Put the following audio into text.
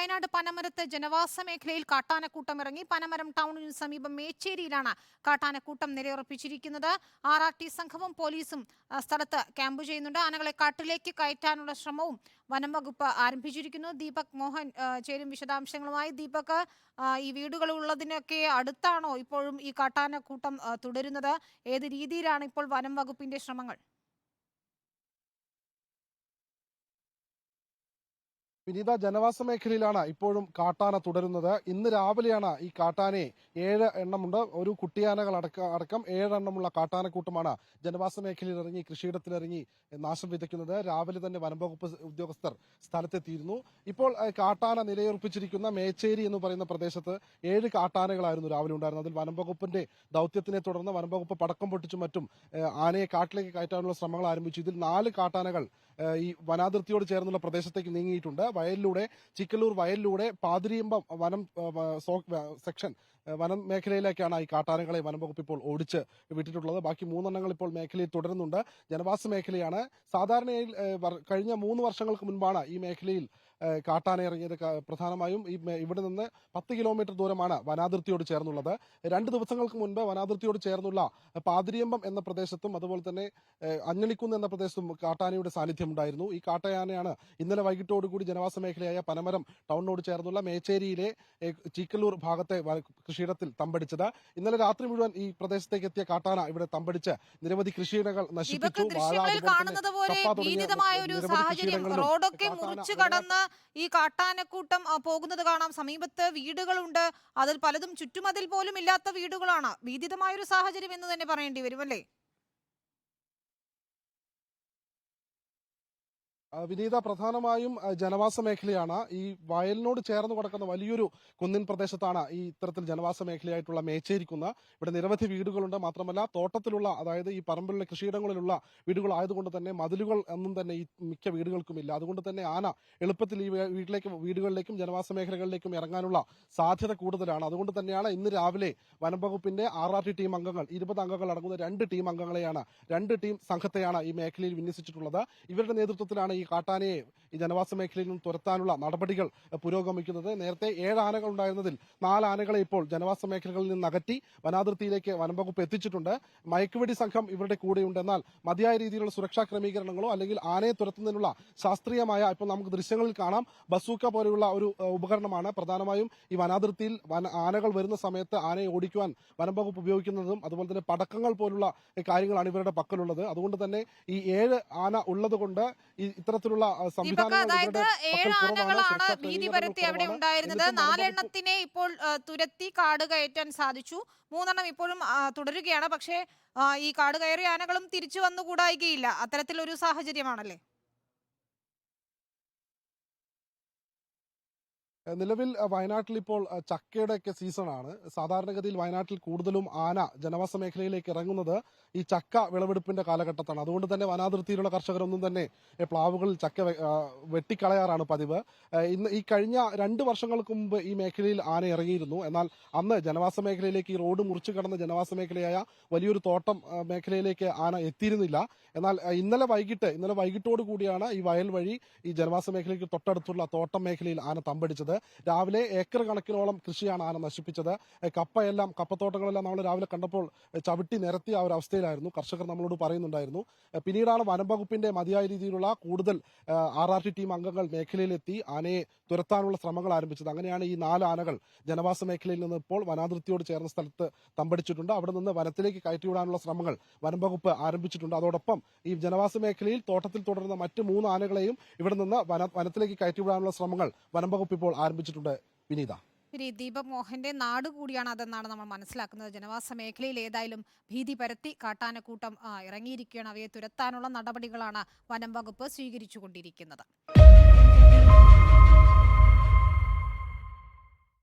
വയനാട് പനമരത്ത് ജനവാസ മേഖലയിൽ കാട്ടാനക്കൂട്ടം ഇറങ്ങി. പനമരം ടൗണിന് സമീപം മേച്ചേരിയിലാണ് കാട്ടാനക്കൂട്ടം നിലയുറപ്പിച്ചിരിക്കുന്നത്. ആർ ആർ ടി സംഘവും പോലീസും സ്ഥലത്ത് ക്യാമ്പ് ചെയ്യുന്നുണ്ട്. ആനകളെ കാട്ടിലേക്ക് കയറ്റാനുള്ള ശ്രമവും വനം വകുപ്പ് ആരംഭിച്ചിരിക്കുന്നു. ദീപക് മോഹൻ ചേരും വിശദാംശങ്ങളുമായി. ദീപക് ഈ വീടുകൾ ഉള്ളതിനൊക്കെ അടുത്താണോ ഇപ്പോഴും ഈ കാട്ടാനക്കൂട്ടം തുടരുന്നത്? ഏത് രീതിയിലാണ് ഇപ്പോൾ വനം വകുപ്പിന്റെ ശ്രമങ്ങൾ? വിനീത ജനവാസ മേഖലയിലാണ് ഇപ്പോഴും കാട്ടാന തുടരുന്നത്. ഇന്ന് രാവിലെയാണ് ഈ കാട്ടാനയെ ഏഴ് എണ്ണമുണ്ട്. ഒരു കുട്ടിയാനകൾ അടക്ക അടക്കം ഏഴെണ്ണമുള്ള കാട്ടാനക്കൂട്ടമാണ് ജനവാസ മേഖലയിൽ ഇറങ്ങി കൃഷിയിടത്തിലിറങ്ങി നാശം വിതയ്ക്കുന്നത്. രാവിലെ തന്നെ വനംവകുപ്പ് ഉദ്യോഗസ്ഥർ സ്ഥലത്തെത്തിയിരുന്നു. ഇപ്പോൾ കാട്ടാന നിലയുറപ്പിച്ചിരിക്കുന്ന മേച്ചേരി എന്ന് പറയുന്ന പ്രദേശത്ത് ഏഴ് കാട്ടാനകളായിരുന്നു രാവിലെ ഉണ്ടായിരുന്നത്. അതിൽ വനംവകുപ്പിന്റെ ദൌത്യത്തിനെ തുടർന്ന് വനംവകുപ്പ് പടക്കം പൊട്ടിച്ചും മറ്റും ആനയെ കാട്ടിലേക്ക് കയറ്റാനുള്ള ശ്രമങ്ങൾ ആരംഭിച്ചു. ഇതിൽ നാല് കാട്ടാനകൾ ഈ വനാതിർത്തിയോട് ചേർന്നുള്ള പ്രദേശത്തേക്ക് നീങ്ങിയിട്ടുണ്ട്. വയലിലൂടെ ചിക്കലൂർ വയലിലൂടെ പാതിരിയമ്പം വനം സെക്ഷൻ വനം മേഖലയിലേക്കാണ് ഈ കാട്ടാനകളെ വനം വകുപ്പ് ഇപ്പോൾ ഓടിച്ച് വിട്ടിട്ടുള്ളത്. ബാക്കി മൂന്നെണ്ണങ്ങൾ ഇപ്പോൾ മേഖലയിൽ തുടരുന്നുണ്ട്. ജനവാസ മേഖലയാണ്. സാധാരണയിൽ കഴിഞ്ഞ മൂന്ന് വർഷങ്ങൾക്ക് മുൻപാണ് ഈ മേഖലയിൽ ഏഹ്, കാട്ടാന ഇറങ്ങിയത് പ്രധാനമായും ഈ ഇവിടെ നിന്ന് പത്ത് കിലോമീറ്റർ ദൂരമാണ് വനാതിർത്തിയോട് ചേർന്നുള്ളത്. രണ്ട് ദിവസങ്ങൾക്ക് മുൻപ് വനാതിർത്തിയോട് ചേർന്നുള്ള പാതിരിയമ്പം എന്ന പ്രദേശത്തും അതുപോലെ തന്നെ അഞ്ഞളിക്കുന്ന് എന്ന പ്രദേശത്തും കാട്ടാനയുടെ സാന്നിധ്യം ഉണ്ടായിരുന്നു. ഈ കാട്ടയാനയാണ് ഇന്നലെ വൈകിട്ടോടുകൂടി ജനവാസ മേഖലയായ പനമരം ടൗണിനോട് ചേർന്നുള്ള മേച്ചേരിയിലെ ചീക്കല്ലൂർ ഭാഗത്തെ കൃഷിയിടത്തിൽ തമ്പടിച്ചത്. ഇന്നലെ രാത്രി മുഴുവൻ ഈ പ്രദേശത്തേക്ക് എത്തിയ കാട്ടാന ഇവിടെ തമ്പടിച്ച് നിരവധി കൃഷിയിടങ്ങൾ നശിപ്പിച്ചു. വാഴ, അതുപോലെ സാഹചര്യം റോഡൊക്കെ മുറിച്ചു കടന്ന് ഈ കാട്ടാനക്കൂട്ടം പോകുന്നത് കാണാം. സമീപത്ത് വീടുകളുണ്ട്. അതിൽ പലതും ചുറ്റുമതിൽ പോലും ഇല്ലാത്ത വീടുകളാണ്. വിദിതമായൊരു സാഹചര്യം എന്ന് തന്നെ പറയേണ്ടി വരും അല്ലേ? വിനീത പ്രധാനമായും ജനവാസ മേഖലയാണ്. ഈ വയലിനോട് ചേർന്ന് കിടക്കുന്ന വലിയൊരു കുന്നിൻ പ്രദേശത്താണ് ഈ ഇത്തരത്തിൽ ജനവാസ മേഖലയായിട്ടുള്ള മേച്ചേരിക്കുന്ന. ഇവിടെ നിരവധി വീടുകളുണ്ട്. മാത്രമല്ല തോട്ടത്തിലുള്ള അതായത് ഈ പറമ്പിലുള്ള കൃഷിയിടങ്ങളിലുള്ള വീടുകൾ ആയതുകൊണ്ട് തന്നെ മതിലുകൾ ഒന്നും തന്നെ ഈ മിക്ക വീടുകൾക്കുമില്ല അതുകൊണ്ട് തന്നെ ആന എളുപ്പത്തിൽ ഈ വീട്ടിലേക്ക് വീടുകളിലേക്കും ജനവാസ മേഖലകളിലേക്കും ഇറങ്ങാനുള്ള സാധ്യത കൂടുതലാണ്. അതുകൊണ്ട് തന്നെയാണ് ഇന്ന് രാവിലെ വനം വകുപ്പിന്റെ ആർ ആർ ടി ടീം അംഗങ്ങൾ ഇരുപത് അംഗങ്ങൾ അടങ്ങുന്ന രണ്ട് ടീം അംഗങ്ങളെയാണ് രണ്ട് ടീം സംഘത്തെയാണ് ഈ മേഖലയിൽ വിന്യസിച്ചിട്ടുള്ളത്. ഇവരുടെ നേതൃത്വത്തിലാണ് ഈ കാട്ടാനയെ ഈ ജനവാസ മേഖലയിൽ നിന്നും തുരത്താനുള്ള നടപടികൾ പുരോഗമിക്കുന്നത്. നേരത്തെ ഏഴ് ആനകൾ ഉണ്ടായിരുന്നതിൽ നാല് ആനകളെ ഇപ്പോൾ ജനവാസ മേഖലകളിൽ നിന്ന് അകറ്റി വനാതിർത്തിയിലേക്ക് വനംവകുപ്പ് എത്തിച്ചിട്ടുണ്ട്. മയക്കുവെടി സംഘം ഇവരുടെ കൂടെയുണ്ട്. എന്നാൽ മതിയായ രീതിയിലുള്ള സുരക്ഷാ ക്രമീകരണങ്ങളോ അല്ലെങ്കിൽ ആനയെ തുരത്തുന്നതിനുള്ള ശാസ്ത്രീയമായ ഇപ്പോൾ നമുക്ക് ദൃശ്യങ്ങളിൽ കാണാം. ബസൂക്ക പോലെയുള്ള ഒരു ഉപകരണമാണ് പ്രധാനമായും ഈ വനാതിർത്തിയിൽ ആനകൾ വരുന്ന സമയത്ത് ആനയെ ഓടിക്കുവാൻ വനംവകുപ്പ് ഉപയോഗിക്കുന്നതും അതുപോലെ തന്നെ പടക്കങ്ങൾ പോലുള്ള കാര്യങ്ങളാണ് ഇവരുടെ പക്കലുള്ളത്. അതുകൊണ്ട് തന്നെ ഈ ഏഴ് ആന ഉള്ളതുകൊണ്ട് ഈ ഇത്തരത്തിലുള്ള ആ, അതായത് ഏഴ് ആനകളാണ് ഭീതി പരത്തി അവിടെ ഉണ്ടായിരുന്നത്. നാലെണ്ണത്തിനെ ഇപ്പോൾ തുരത്തി കാട് കയറ്റാൻ സാധിച്ചു. മൂന്നെണ്ണം ഇപ്പോഴും തുടരുകയാണ്. പക്ഷേ ഈ കാട് കയറി ആനകളും തിരിച്ചു വന്നുകൂടായികയില്ല. അത്തരത്തിലൊരു സാഹചര്യമാണല്ലേ? നിലവിൽ വയനാട്ടിൽ ഇപ്പോൾ ചക്കയുടെ ഒക്കെ സീസണാണ്. സാധാരണഗതിയിൽ വയനാട്ടിൽ കൂടുതലും ആന ജനവാസ മേഖലയിലേക്ക് ഇറങ്ങുന്നത് ഈ ചക്ക വിളവെടുപ്പിന്റെ കാലഘട്ടത്താണ്. അതുകൊണ്ട് തന്നെ വനാതിർത്തിയിലുള്ള കർഷകരൊന്നും തന്നെ പ്ലാവുകളിൽ ചക്ക വെട്ടിക്കളയാറാണ് പതിവ്. ഇന്ന് ഈ കഴിഞ്ഞ രണ്ട് വർഷങ്ങൾക്ക് മുമ്പ് ഈ മേഖലയിൽ ആന ഇറങ്ങിയിരുന്നു. എന്നാൽ അന്ന് ജനവാസ മേഖലയിലേക്ക് ഈ റോഡ് മുറിച്ചു കടന്ന ജനവാസ മേഖലയായ വലിയൊരു തോട്ടം മേഖലയിലേക്ക് ആന എത്തിയിരുന്നില്ല. എന്നാൽ ഇന്നലെ വൈകിട്ട് ഇന്നലെ വൈകിട്ടോട് കൂടിയാണ് ഈ വയൽ വഴി ഈ ജനവാസ മേഖലയ്ക്ക് തൊട്ടടുത്തുള്ള തോട്ടം മേഖലയിൽ ആന തമ്പടിച്ചത്. രാവിലെ ഏക്കർ കണക്കിനോളം കൃഷിയാണ് ആന നശിപ്പിച്ചത്. കപ്പയെല്ലാം കപ്പത്തോട്ടങ്ങളെല്ലാം നമ്മൾ രാവിലെ കണ്ടപ്പോൾ ചവിട്ടി നിരത്തിയ ഒരു അവസ്ഥയിലായിരുന്നു. കർഷകർ നമ്മളോട് പറയുന്നുണ്ടായിരുന്നു. പിന്നീടാണ് വനംവകുപ്പിന്റെ മതിയായ രീതിയിലുള്ള കൂടുതൽ ആർ ആർ ടി ടീം അംഗങ്ങൾ മേഖലയിലെത്തി ആനയെ തുരത്താനുള്ള ശ്രമങ്ങൾ ആരംഭിച്ചത്. അങ്ങനെയാണ് ഈ നാല് ആനകൾ ജനവാസ മേഖലയിൽ നിന്ന് ഇപ്പോൾ വനാതിർത്തിയോട് ചേർന്ന സ്ഥലത്ത് തമ്പടിച്ചിട്ടുണ്ട്. അവിടെ നിന്ന് വനത്തിലേക്ക് കയറ്റിവിടാനുള്ള ശ്രമങ്ങൾ വനംവകുപ്പ് ആരംഭിച്ചിട്ടുണ്ട്. അതോടൊപ്പം ഈ ജനവാസ മേഖലയിൽ തോട്ടത്തിൽ തുടരുന്ന മറ്റ് മൂന്ന് ആനകളെയും ഇവിടെ നിന്ന് വന വനത്തിലേക്ക് കയറ്റിവിടാനുള്ള ശ്രമങ്ങൾ വനംവകുപ്പ് ഇപ്പോൾ ആരംഭിച്ചിട്ടുണ്ട്. വിനീത. ശരി ദീപക് മോഹന്റെ നാട് കൂടിയാണ് അതെന്നാണ് നമ്മൾ മനസ്സിലാക്കുന്നത്. ജനവാസ മേഖലയിൽ ഏതായാലും ഭീതി പരത്തി കാട്ടാനക്കൂട്ടം ഇറങ്ങിയിരിക്കുകയാണ്. അവയെ തുരത്താനുള്ള നടപടികളാണ് വനം വകുപ്പ് സ്വീകരിച്ചുകൊണ്ടിരിക്കുന്നത്.